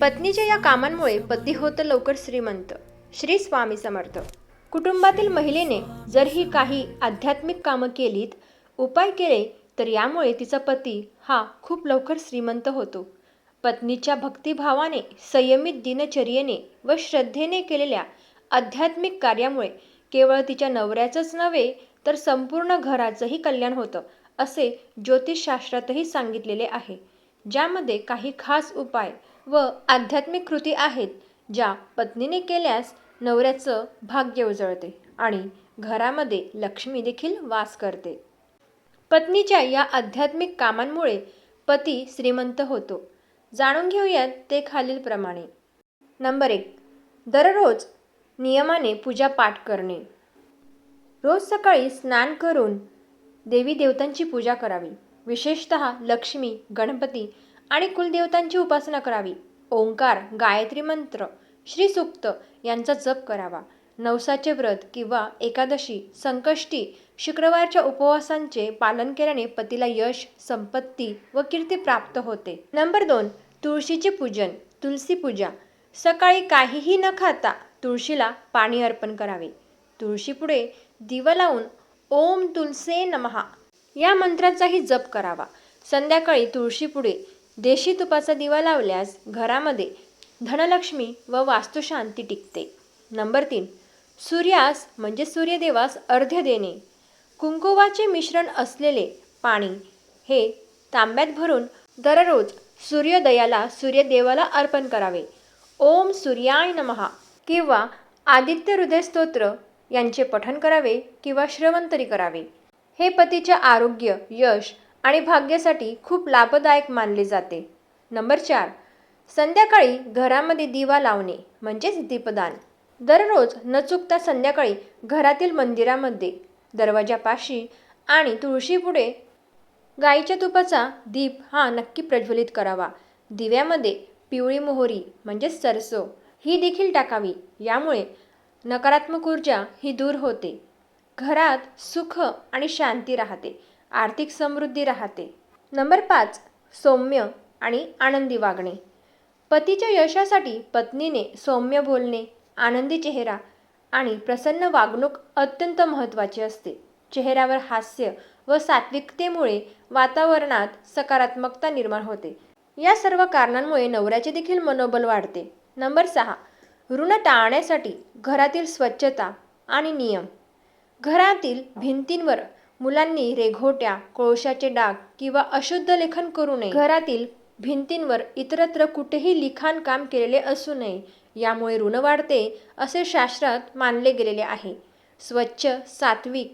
पत्नीच्या या कामांमुळे पती होतं लवकर श्रीमंत. श्री स्वामी समर्थ. कुटुंबातील महिलेने जर ही काही आध्यात्मिक कामं केलीत उपाय केले तर यामुळे तिचा पती हा खूप लवकर श्रीमंत होतो. पत्नीच्या भक्तिभावाने संयमित दिनचर्येने व श्रद्धेने केलेल्या आध्यात्मिक कार्यामुळे केवळ तिच्या नवऱ्याचंच नव्हे तर संपूर्ण घराचंही कल्याण होतं असे ज्योतिषशास्त्रातही सांगितलेले आहे. ज्यामध्ये काही खास उपाय व आध्यात्मिक कृती आहेत ज्या पत्नीने केल्यास नवऱ्याचं भाग्य उजळते आणि घरामध्ये लक्ष्मी देखील वास करते. पत्नीच्या या आध्यात्मिक कामांमुळे पती श्रीमंत होतो. जाणून घेऊयात ते खालीलप्रमाणे नंबर एक. दररोज नियमाने पूजा पाठ करणे. रोज सकाळी स्नान करून देवी देवतांची पूजा करावी. विशेषत लक्ष्मी गणपती आणि कुलदेवतांची उपासना करावी. ओंकार गायत्री मंत्र श्री सुक्त यांचा जप करावा. नवसाचे व्रत किंवा एकादशी संकष्टी शुक्रवारच्या उपवासांचे पालन केल्याने पतीला यश संपत्ती व कीर्ती प्राप्त होते. नंबर दोन तुळशीचे पूजन तुलसी पूजा. सकाळी काहीही न खाता तुळशीला पाणी अर्पण करावे. तुळशीपुढे दिवा लावून ओम तुलसे नमहा. या मंत्राचाही जप करावा. संध्याकाळी तुळशीपुढे देशी तुपाचा दिवा लावल्यास घरामध्ये धनलक्ष्मी व वास्तुशांती टिकते. नंबर तीन सूर्यास म्हणजे सूर्यदेवास अर्ध्य देणे. कुंकुवाचे मिश्रण असलेले पाणी हे तांब्यात भरून दररोज सूर्योदयाला सूर्यदेवाला अर्पण करावे. ओम सूर्याय नमहा किंवा आदित्य हृदय स्तोत्र यांचे पठण करावे किंवा श्रवण तरी करावे. हे पतीच्या आरोग्य यश आणि भाग्यासाठी खूप लाभदायक मानले जाते. नंबर चार संध्याकाळी घरामध्ये दिवा लावणे म्हणजेच दीपदान. दररोज न चुकता संध्याकाळी घरातील मंदिरामध्ये दरवाजापाशी आणि तुळशीपुढे. गाईच्या तुपाचा दीप हा नक्की प्रज्वलित करावा. दिव्यामध्ये पिवळी मोहरी म्हणजेच सरसो ही देखील टाकावी. यामुळे नकारात्मक ऊर्जा ही दूर होते. घरात सुख आणि शांती राहते. आर्थिक समृद्धी राहते. नंबर पाच सौम्य आणि आनंदी वागणे. पतीच्या यशासाठी पत्नीने सौम्य बोलणे आनंदी चेहरा आणि प्रसन्न वागणूक अत्यंत महत्त्वाची असते. चेहऱ्यावर हास्य व सात्विकतेमुळे वातावरणात सकारात्मकता निर्माण होते. या सर्व कारणांमुळे नवऱ्याचे देखील मनोबल वाढते. नंबर सहा ऋण टाळण्यासाठी घरातील स्वच्छता आणि नियम. घरातील भिंतींवर मुलांनी रेघोट्या कोळशाचे डाग किंवा अशुद्ध लेखन करू नये. घरातील भिंतींवर इतरत्र कुठेही लिखाण काम केलेले असू नये. यामुळे ऋण वाढते असे शास्त्रात मानले गेलेले आहे. स्वच्छ सात्विक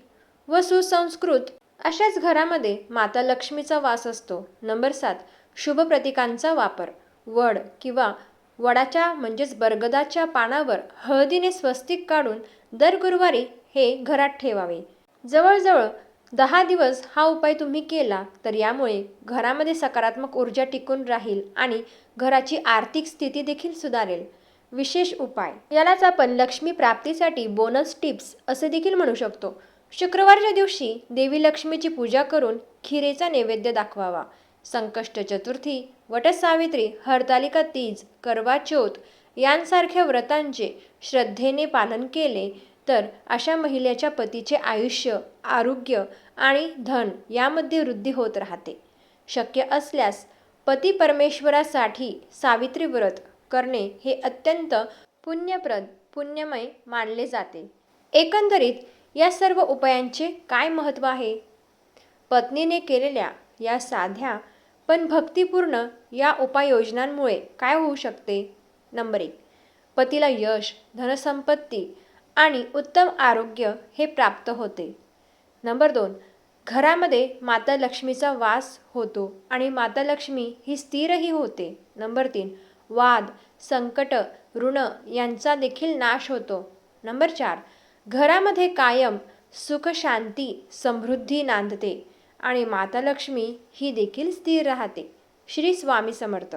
व सुसंस्कृत अशाच घरामध्ये माता लक्ष्मीचा वास असतो. नंबर सात शुभ प्रतीकांचा वापर. वड किंवा वडाच्या म्हणजेच बरगदाच्या पानावर हळदीने स्वस्तिक काढून दर गुरुवारी हे घरात ठेवावे. जवळजवळ दहा दिवस हा उपाय तुम्ही केला तर यामुळे घरामध्ये सकारात्मक ऊर्जा टिकून राहील आणि घराची आर्थिक स्थिती देखील सुधारेल. विशेष उपाय. यालाच आपण लक्ष्मी प्राप्तीसाठी बोनस टिप्स असे देखील म्हणू शकतो. शुक्रवारच्या दिवशी देवी लक्ष्मीची पूजा करून खिरेचा नैवेद्य दाखवावा. संकष्ट चतुर्थी वटसावित्री हरतालिका तीज करवा चौथ यांसारख्या व्रतांचे श्रद्धेने पालन केले तर अशा महिलेच्या पतीचे आयुष्य आरोग्य आणि धन यामध्ये वृद्धी होत राहते. शक्य असल्यास पती परमेश्वरासाठी सावित्री व्रत करणे हे अत्यंत पुण्यप्रद पुण्यमय मानले जाते. एकंदरीत या सर्व उपायांचे काय महत्त्व आहे? पत्नीने केलेल्या या साध्या पण भक्तिपूर्ण या उपाययोजनांमुळे काय होऊ शकते? नंबर एक पतीला यश धनसंपत्ती आणि उत्तम आरोग्य हे प्राप्त होते. नंबर दोन घरामध्ये माता लक्ष्मीचा वास होतो आणि माता लक्ष्मी ही स्थिरही होते. नंबर तीन वाद संकट ऋण यांचा देखील नाश होतो. नंबर चार घरामध्ये कायम सुख शांती समृद्धी नांदते आणि माता लक्ष्मी ही देखील स्थिर राहते. श्री स्वामी समर्थ.